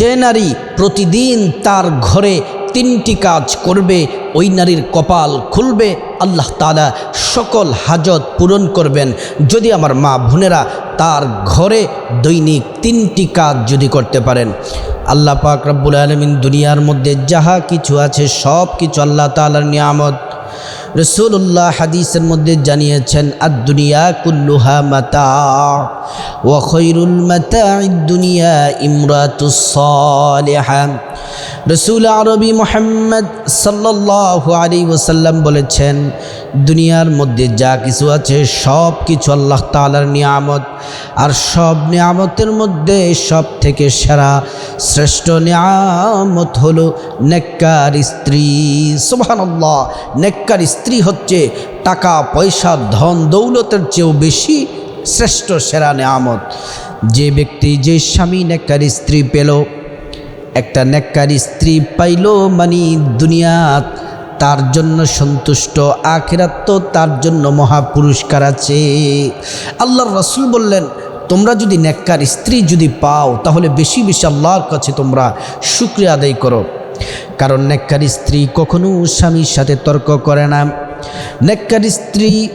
যে নারী প্রতিদিন তার ঘরে তিনটি কাজ করবে, ওই নারীর কপাল খুলবে, আল্লাহ তালা সকল হাজত পূরণ করবেন। যদি আমার মা বোনেরা তার ঘরে দৈনিক তিনটি কাজ যদি করতে পারেন, আল্লাহ পাক রব্বুল আলমিন দুনিয়ার মধ্যে যাহা কিছু আছে সব কিছু আল্লাহ তালার নিয়ামত। রসুল্লাহ হাদিসের মধ্যে জানিয়েছেন আর দুনিয়া কুল্লুহা মাতা ও খৈরুল মাতা দুনিয়া ইমরাতুসলেহা রসুল আরবি মোহাম্মদ সাল্লাহ আলী ওসাল্লাম বলেছেন, দুনিয়ার মধ্যে যা কিছু আছে, সব কিছু আল্লাহ তালার নিয়ামত। আর সব নিয়ামতের মধ্যে সব থেকে সেরা, শ্রেষ্ঠ নিয়ামত হলো নেককার স্ত্রী। সুবহানাল্লাহ, নেককার স্ত্রী হচ্ছে টাকা, পয়সা, ধন, দৌলতের চেয়েও বেশি শ্রেষ্ঠ সেরা নিয়ামত। যে ব্যক্তি, যে স্বামী নেককার স্ত্রী পেল একটা নেককার স্ত্রী পাইল মানে দুনিয়া তার জন্য সন্তুষ্ট, আখেরাত তো তার জন্য মহা পুরস্কার আছে। আল্লাহর রসুল বললেন, তোমরা যদি নেককার স্ত্রী যদি পাও, তাহলে বেশি বেশি আল্লাহর কাছে তোমরা শুক্রিয়া আদায় করো। কারণ নেককার স্ত্রী কখনো স্বামীর সাথে তর্ক করে না। নেককার স্ত্রী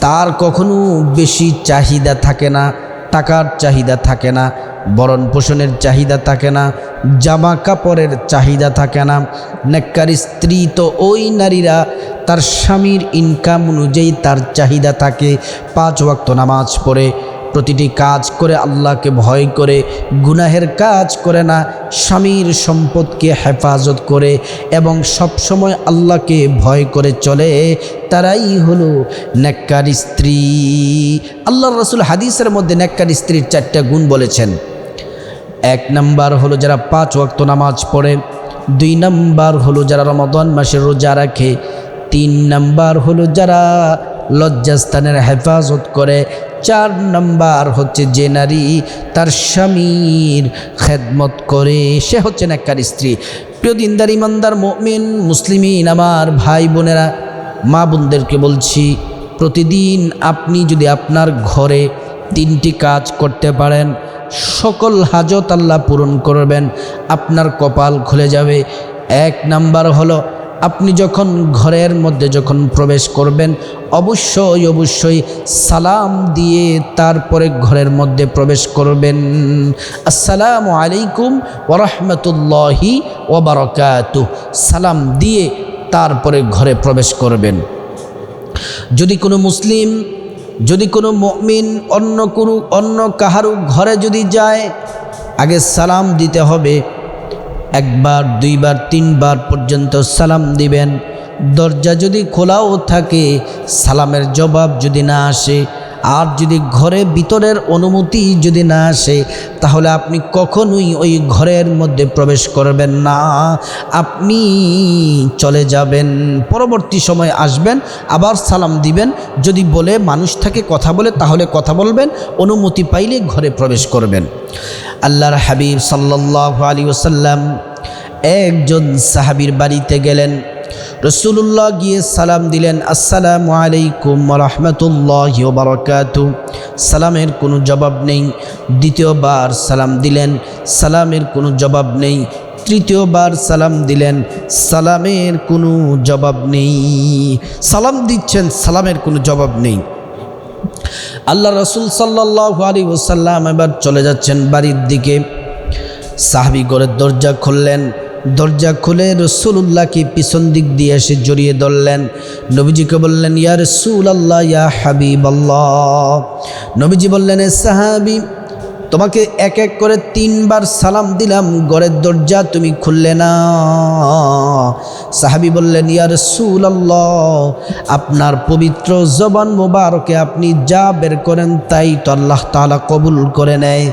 তার কখনো বেশি চাহিদা থাকে না, টাকার চাহিদা থাকে না। বরণ পোষণের চাহিদা থাকে না, জামা কাপড়ের চাহিদা থাকে না। নেককার স্ত্রী তো ওই নারীরা, তার স্বামীর ইনকাম অনুযায়ী তার চাহিদা থাকে। পাঁচ ওয়াক্ত নামাজ পড়ে, প্রতিটি কাজ করে আল্লাহকে ভয় করে, গুনাহের কাজ করে না, স্বামীর সম্পদকে হেফাজত করে এবং সবসময় আল্লাহকে ভয় করে চলে। তারাই হলো নেককার স্ত্রী। আল্লাহ রসুল হাদিসের মধ্যে নেককার স্ত্রীর চারটা গুণ বলেছেন। এক নাম্বার হলো যারা পাঁচ ওয়াক্ত নামাজ পড়ে, দুই নাম্বার হলো যারা রমাদন মাসের রোজা রাখে, তিন নাম্বার হলো যারা লজ্জাস্থানের হেফাজত করে, চার নাম্বার হচ্ছে যে নারী তার স্বামীর খেদমত করে, সে হচ্ছেন নেককার স্ত্রী। প্রিয় দিনদার, ইমানদার, মমিন, মুসলিমিন, আমার ভাই বোনেরা, মা বোনদেরকে বলছি, প্রতিদিন আপনি যদি আপনার ঘরে তিনটি কাজ করতে পারেন সকল হাজত আল্লাহ পূরণ করবেন, আপনার কপাল খুলে যাবে। এক নাম্বার হলো, আপনি যখন ঘরের মধ্যে যখন প্রবেশ করবেন, অবশ্যই অবশ্যই সালাম দিয়ে তারপরে ঘরের মধ্যে প্রবেশ করবেন। আসসালামু আলাইকুম ওরহমতুল্লাহি ওবরকাতু সালাম দিয়ে তারপরে ঘরে প্রবেশ করবেন। যদি কোনো মুসলিম যদি কোনো মমিন অন্য কোনো, অন্য কাহারু ঘরে যদি যায়, আগে সালাম দিতে হবে। একবার, দুইবার, তিনবার পর্যন্ত সালাম দিবেন। দরজা যদি খোলাও থাকে, সালামের জবাব যদি না আসে আর যদি ঘরে ভিতরের অনুমতি যদি না আসে, তাহলে আপনি কখনোই ওই ঘরের মধ্যে প্রবেশ করবেন না। আপনি চলে যাবেন, পরবর্তী সময় আসবেন, আবার সালাম দিবেন। যদি বলে মানুষ থাকে কথা বলে, তাহলে কথা বলবেন, অনুমতি পাইলে ঘরে প্রবেশ করবেন। আল্লাহর হাবিব সাল্লাহ আলী ওসাল্লাম একজন সাহাবির বাড়িতে গেলেন। রসুল্লাহ গিয়ে সালাম দিলেন, আসসালামু আলাইকুম রহমতুল্লাহ বারকাতু। সালামের কোনো জবাব নেই। দ্বিতীয়বার সালাম দিলেন, সালামের কোনো জবাব নেই। তৃতীয়বার সালাম দিলেন, সালামের কোনো জবাব নেই। সালাম দিচ্ছেন, সালামের কোনো জবাব নেই। আল্লাহ রসুল সাল্লাহ আলী ওসাল্লাম এবার চলে যাচ্ছেন বাড়ির দিকে। সাহাবি ঘরের দরজা খুললেন। দরজা খুলে রসুল্লাহকে পিছন দিক দিয়ে এসে জড়িয়ে ধরলেন। নবীজিকে বললেন, ইয়া রসুল আল্লাহ ইয়া হাবিব আল্লাহ নবীজি বললেন, এ সাহাবি, তোমাকে এক এক করে তিনবার সালাম দিলাম, ঘরের দরজা তুমি খুললে না। সাহাবি বললেন ইয়ার আল্লাহ আপনার পবিত্র জবান মোবারকে আপনি যা বের করেন তাই তো আল্লাহ তালা কবুল করে নেয়।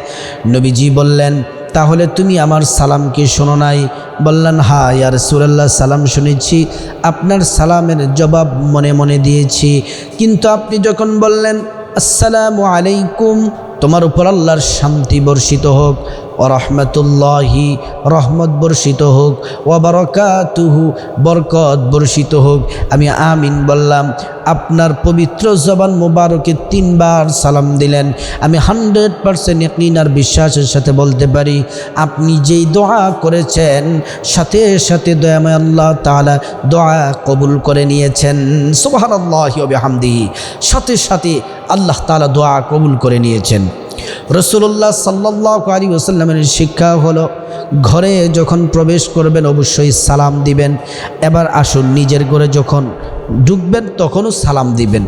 নবীজি বললেন তাহলে তুমি আমার সালামকে শোনো নাই। বললেন হা ইয়ার সুরাল্লাহ সালাম শুনেছি। আপনার সালামের জবাব মনে মনে দিয়েছি। কিন্তু আপনি যখন বললেন, আসসালামু আলাইকুম, তোমার উপর আল্লাহর শান্তি বর্ষিত হোক। ও রহমতুল্লাহি, রহমত বর্ষিত হোক ও বরকাতুহু, বরকত বর্ষিত হোক। আমি আমিন বললাম, আপনার পবিত্র জবান মোবারকে তিনবার সালাম দিলেন। আমি হান্ড্রেড পারসেন্ট আর বিশ্বাসের সাথে বলতে পারি, আপনি যেই দোয়া করেছেন, সাথে সাথে দয়াময় আল্লাহ তাআলা দোয়া কবুল করে নিয়েছেন। সুবাহ আল্লাহ হামদি সাথে সাথে আল্লাহ তালা দোয়া কবুল করে নিয়েছেন। রসুল্লাহ সাল্লাহ আলী ওসাল্লামের শিক্ষা হলো, ঘরে যখন প্রবেশ করবেন অবশ্যই সালাম দিবেন, এবার আসুন নিজের ঘরে যখন ঢুকবেন তখনও সালাম দিবেন।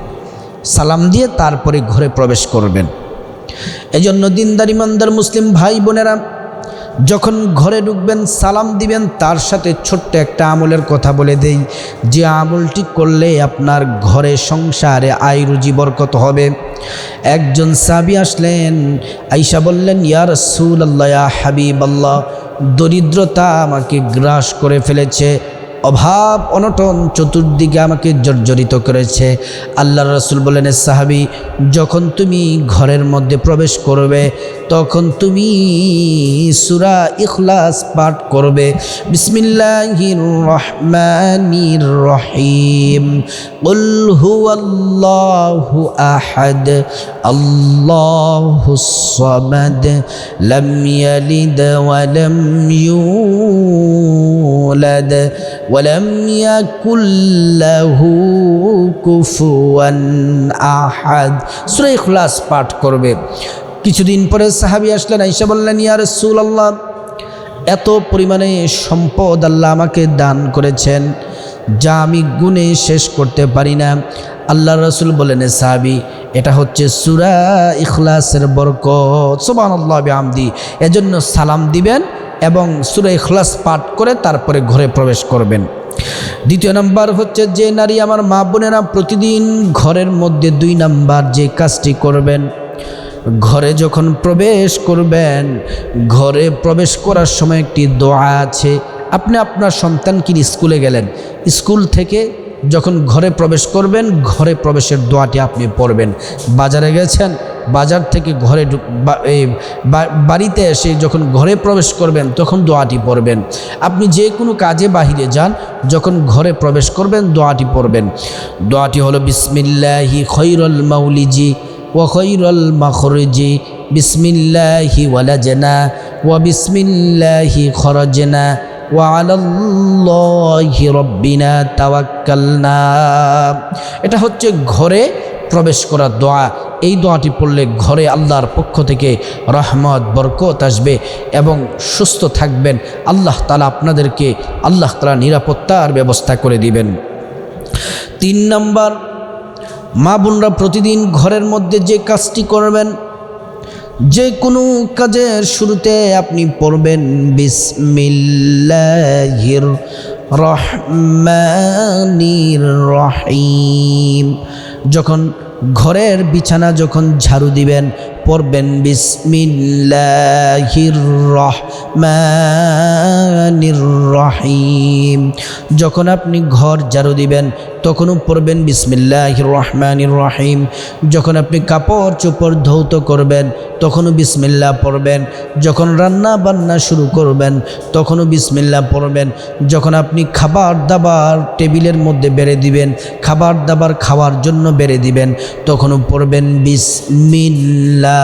সালাম দিয়ে তারপরে ঘরে প্রবেশ করবেন। এজন্য দিনদার মুসলিম ভাই বোনেরা যখন ঘরে ঢুকবেন, সালাম দিবেন, তার সাথে ছোট্ট একটা আমলের কথা বলে দেই। যে আমলটি করলে আপনার ঘরে সংসারে আয়, রুজি, বরকত হবে। একজন সাবি আসলেন, আইসা বললেন ইয়ার সুল আল্লাহ হাবিব আল্লাহ দরিদ্রতা আমাকে গ্রাস করে ফেলেছে। অভাব অনটন চতুর্দিকে আমাকে জর্জরিত করেছে আল্লাহ রসুল বলেন সাহাবি যখন তুমি ঘরের মধ্যে প্রবেশ করবে তখন তুমি সুরা ইখলাস পাঠ করবে বিসমিল্লাহির রহমানির রহিম قل هو الله أحد الله الصمد لم يلد ولم يولد ولم يكن له كفوا أحد সূরা ইখলাস পাঠ করবে কিছুদিন পরে সাহাবী আসলেন আয়েশা বললেন ইয়া রাসূলুল্লাহ এত পরিমাণে সম্পদ আল্লাহ আমাকে দান করেছেন যা আমি গুণে শেষ করতে পারি না আল্লাহ রসুল বলেন সাহাবি এটা হচ্ছে সুরা ইখলাসের বরকত। সোবান আল্লাহ আমদি এজন্য সালাম দিবেন এবং সুরা ইখলাস পাঠ করে তারপরে ঘরে প্রবেশ করবেন। দ্বিতীয় নাম্বার হচ্ছে যে নারী আমার মা বোনেরা প্রতিদিন ঘরের মধ্যে দুই নাম্বার যে কাজটি করবেন, ঘরে যখন প্রবেশ করবেন, ঘরে প্রবেশ করার সময় একটি দোয়া আছে। আপনি আপনার সন্তানকে স্কুলে গেলেন, স্কুল থেকে যখন ঘরে প্রবেশ করবেন, ঘরে প্রবেশের দোয়াটি আপনি পড়বেন। বাজারে গেছেন, বাজার থেকে ঘরে বাড়িতে এসে যখন ঘরে প্রবেশ করবেন, তখন দোয়াটি পড়বেন। আপনি যে কোনো কাজে বাহিরে যান, যখন ঘরে প্রবেশ করবেন, দোয়াটি পড়বেন। দোয়াটি হলো, বিসমিল্লাহি খৈরল মাউলিজি ও খৈরল মাখরজি। বিসমিল্লাহি ওয়ালাজেনা ও বিসমিল্লাহি খরজেনা। এটা হচ্ছে ঘরে প্রবেশ করার দোয়া। এই দোয়াটি পড়লে ঘরে আল্লাহর পক্ষ থেকে রহমত, বরকত আসবে এবং সুস্থ থাকবেন। আল্লাহ তালা আপনাদেরকে, আল্লাহ তালা নিরাপত্তার ব্যবস্থা করে দিবেন। তিন নম্বর, মা বোনরা প্রতিদিন ঘরের মধ্যে যে কাজটি করবেন যে কোনো কাজের শুরুতে আপনি পড়বেন বিসমিল্লাহির রহমানির রহিম। যখন ঘরের বিছানা যখন ঝাড়ু দিবেন পড়বেন বিসমিল্লাহির রহিম যখন আপনি ঘর ঝাড়ু দিবেন, তখনও পড়বেন বিসমিল্লাহির রহমানির রহিম যখন আপনি কাপড় চোপড় ধৌত করবেন, তখনও বিসমিল্লাহ পড়বেন। যখন রান্না বান্না শুরু করবেন, তখনও বিসমিল্লাহ পড়বেন। যখন আপনি খাবার দাবার টেবিলের মধ্যে বেড়ে দিবেন, খাবার দাবার খাওয়ার জন্য বেড়ে দিবেন, তখনও পড়বেন বিসমিল্লাহির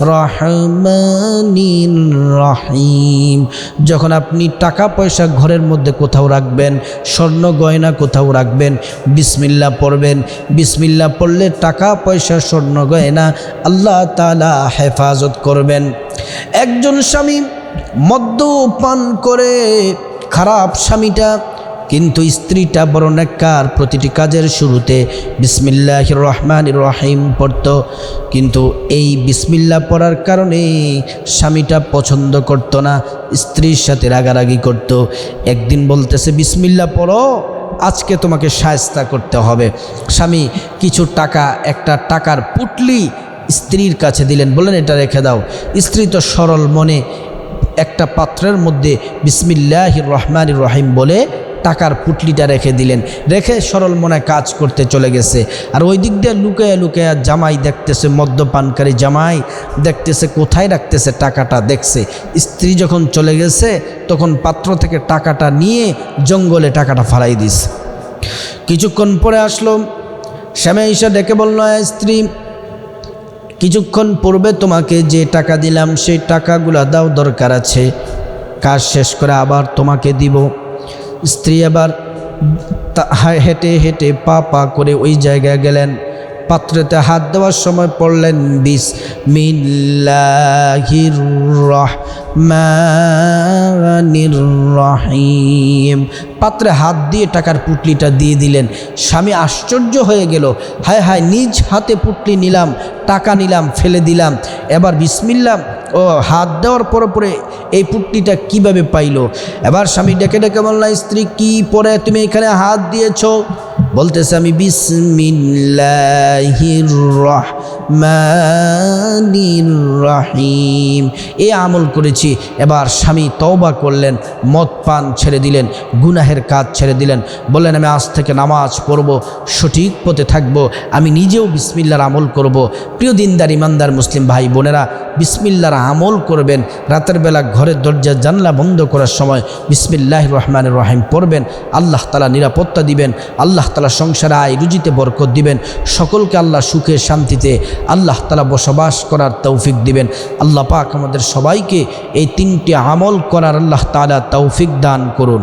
রহমানির রহিম। যখন আপনি টাকা পয়সা ঘরের মধ্যে কোথাও রাখবেন, স্বর্ণ গয়না কোথাও রাখবেন, বিসমিল্লা পড়বেন, বিসমিল্লা পড়লে টাকা পয়সা, স্বর্ণ গয়না আল্লাহ তালা হেফাজত করবেন। একজন স্বামী মদ্যপান করে, খারাপ স্বামীটা কিন্তু স্ত্রীটা বড় নেককার প্রতিটি কাজের শুরুতে বিসমিল্লাহ রহমান রহিম পড়ত। কিন্তু এই বিসমিল্লা পড়ার কারণে স্বামীটা পছন্দ করতো না, স্ত্রীর সাথে রাগারাগি করত। একদিন বলতেছে, বিসমিল্লা পড়ো, আজকে তোমাকে সায়স্তা করতে হবে। স্বামী কিছু টাকা, একটা টাকার পুটলি স্ত্রীর কাছে দিলেন, বললেন, এটা রেখে দাও। স্ত্রী তো সরল মনে একটা পাত্রের মধ্যে বিসমিল্লাহ রহমান রহিম বলে টাকার পুটলিটা রেখে দিলেন। রেখে সরল মনে কাজ করতে চলে গেছে। আর ওই দিক দিয়ে লুকায়া লুকায়া জামাই দেখতেছে, মদ্যপানকারী জামাই দেখতেছে, কোথায় রাখতেছে টাকাটা দেখছে। স্ত্রী যখন চলে গেছে, তখন পাত্র থেকে টাকাটা নিয়ে জঙ্গলে টাকাটা ফালাই দিস কিছুক্ষণ পরে আসলো, শ্যামে এসে ডেকে বলল "এ স্ত্রী, কিছুক্ষণ পূর্বে তোমাকে যে টাকা দিলাম, সেই টাকাগুলো দাও, দরকার আছে। কাজ শেষ করে আবার তোমাকে দিব। স্ত্রী আবার হেঁটে হেঁটে পা পা করে ওই জায়গায় গেলেন। পাত্রেতে হাত দেওয়ার সময় পড়লেন বিস রহিম। পাত্রে হাত দিয়ে টাকার পুটলিটা দিয়ে দিলেন। স্বামী আশ্চর্য হয়ে গেল। হায় হায়, নিজ হাতে পুটলি নিলাম, টাকা নিলাম, ফেলে দিলাম। এবার বিসমিল্লাম ও, হাত দেওয়ার পরে পরে এই পুটলিটা কীভাবে পাইল? এবার স্বামী ডেকে ডেকে বললাম স্ত্রী কি পরে তুমি এখানে হাত দিয়েছ? বলতেছে, আমি বিসমিল্লাহির রহমানির রহিম। এ আমল করেছি, এবার স্বামী তওবা করলেন, মদ পান ছেড়ে দিলেন, গুনাহের কাজ ছেড়ে দিলেন, বললেন, আমি আজ থেকে নামাজ পড়ব, সঠিক পথে থাকব, আমি নিজেও বিসমিল্লার আমল করব। প্রিয় দিনদার, ইমানদার মুসলিম ভাই, বোনেরা, বিসমিল্লার আমল করবেন, রাতের বেলা ঘরের দরজা জানলা বন্ধ করার সময় বিসমিল্লাহ রহমান রহিম পড়বেন, আল্লাহ তালা নিরাপত্তা দিবেন, আল্লাহ তালা সংসারে আয় রুজিতে বরকত দিবেন, সকলকে আল্লাহ সুখে শান্তিতে আল্লাহ তালা বসবাস করার তৌফিক দিবেন। আল্লাহ পাক আমাদের সবাইকে এই তিনটি আমল করার আল্লাহ তালা তৌফিক দান করুন।